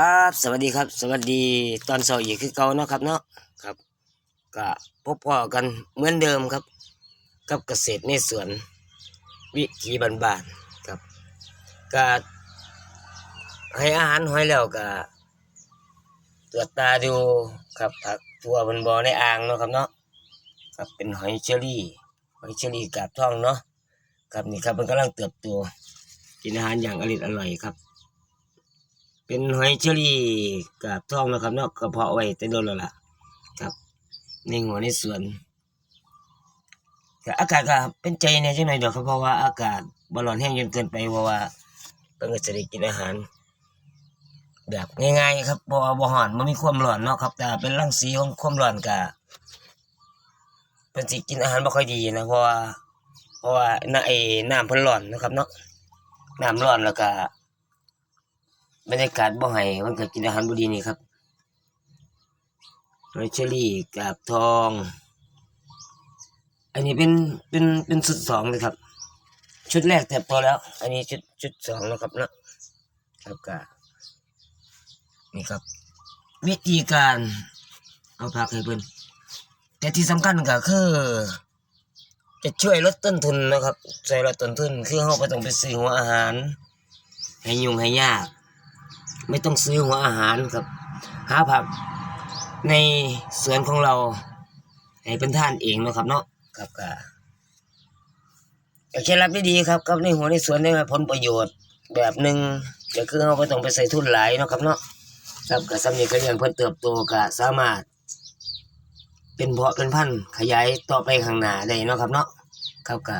ครับ สวัสดีครับ สวัสดีตอนเสาร์อีกคือเก่าเนาะครับเนาะครับก็พบพ่อกันเหมือนเดิมครับ กับเกษตรในสวนวิถีบ้านๆครับก็ให้อาหารหอยแล้วก็ตรวจตาดูครับผักตัวบนบอในอ่างเนาะครับเนาะครับเป็นหอยเชอรี่หอยเชอรี่กาบท่องเนาะครับนี่ครับมันกำลังเติบโตกินอาหารอย่างอร่อยอร่อยครับ เป็นหอยเชอรี่กาบทองนะครับเนาะกระเพาะไว้แต่โดนแล้วล่ะ ครับ ในหัวในสวนแต่อากาศก็เป็นใจเนี่ยจังหน่อยเดี๋ยวครับเพราะว่าอากาศบร้อนแห้งจนเกินไปเพราะว่าเพิ่งจะได้กินอาหาร แบบง่ายๆครับเพราะว่บ่ฮ้อนมันมีความร้อนเนาะครับ แต่เป็นรังสีของความร้อนก็เป็นสิกินอาหารบ่ค่อยดีนะเพราะว่าเพราะว่าน้ำไอ้น้ำเพิ่นร้อนนะครับเนาะน้ำร้อนแล้วก็ บรรยากาศบ่ให้มันก็กินอาหารบ่ดีนี่ครับหอยเชอรี่กาบทอง อันนี้เป็นเป็นเป็นชุดสองเลยครับ ชุดแรกเติบโตแล้ว อันนี้ชุดชุดสองแล้วครับนะครับกนี่ครับ วิธีการเอาผักให้เพิ่นแต่ที่สำคัญก็คือ จะช่วยลดต้นทุนนะครับช่วยลดต้นทุน คือเราบ่ต้องไปซื้อหัวอาหาร ให้ยุ่งให้ยาก ไม่ต้องซื้อหัวอาหารครับหาผักในสวนของเราให้เป็นท่านเองเนาะครับเนาะครับก็เคล็ดลับที่ดีครับกับในหัวในสวนได้ผลประโยชน์แบบหนึ่งก็คือเราไม่ต้องไปใส่ทุนหลายเนาะครับเนาะครับก็สำเร็จก็เลี้ยงเพิ่นเติบโตก็สามารถ เป็นเพาะเป็นพันธุ์ขยายต่อไปข้างหน้าได้เนาะครับเนาะครับก็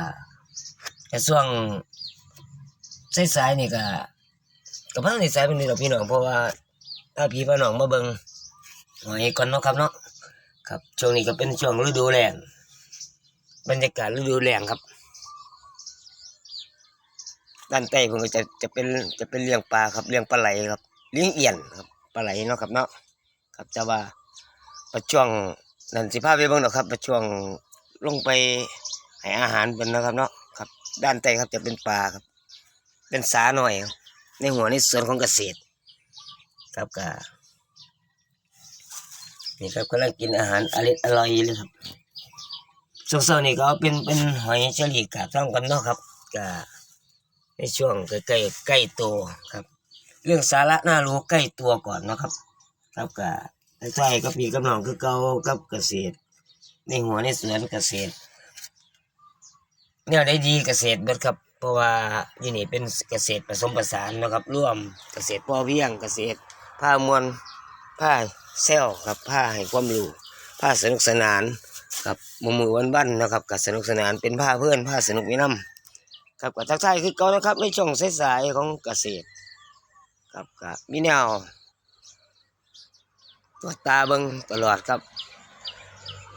แต่ช่วงสายๆนี่ก็ กับพังนิสัยเป็นนี่ดอกพี่น้องเพราะว่าถ้าพี่พี่น้องมาเบิ่งหอยก่อนเนาะครับเนาะครับช่วงนี้ก็เป็นช่วงฤดูแล้งบรรยากาศฤดูแล้งครับ ด้านใต้ผมก็จะจะเป็นจะเป็นเลี้ยงปลาครับเลี้ยงปลาไหลครับเลี้ยงเอี่ยนครับปลาไหลเนาะครับเนาะครับจะว่าประช่วงนั่นสิพาพไปเบิ่งดอกครับประช่วงลงไปให้อาหารเป็นนะครับเนาะครับ ด้านใต้ครับจะเป็นปลาครับ เป็นสาหน่อยครับ ในหัวในส่วนของเกษตร ครับก็นี่ครับกำลังกินอาหารอร่อยอร่อยเลยครับช่วงเช้านี่ก็เอาเป็นเป็นหอยเชอรี่กาบท่องกันเนาะครับก็ในช่วงใกล้ใกล้ใกล้โตครับ เรื่องสาระน่ารู้ใกล้ตัวก่อนนะครับ ครับก็ใช่ก็ปีกำลังคือเก่ากับเกษตร ในหัวในสวนเกษตรเนี่ยได้ดีเกษตรเบิดครับ เพราะว่าที่นี่เป็นเกษตรผสมผสานนะครับร่วมเกษตรพอเพียงเกษตรผ้ามวลผ้าเซลครับผ้าให้ความรู้ผ้าสนุกสนานครับมือมือวันบ้านนะครับกับสนุกสนานเป็นผ้าเพื่อนผ้าสนุกวิน้ำครับกับทักทายคือเก่านะครับในช่วงสายของเกษตรครับกับมีแนวตัวตาเบิงตลอดครับ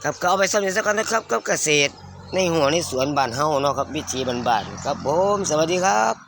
ครับก็เอาไปสำเร็จสักกันนะครับกับเกษตร ในหัวในสวนบ้านเฮาเนาะครับวิธีบ้านๆครับผมสวัสดีครับ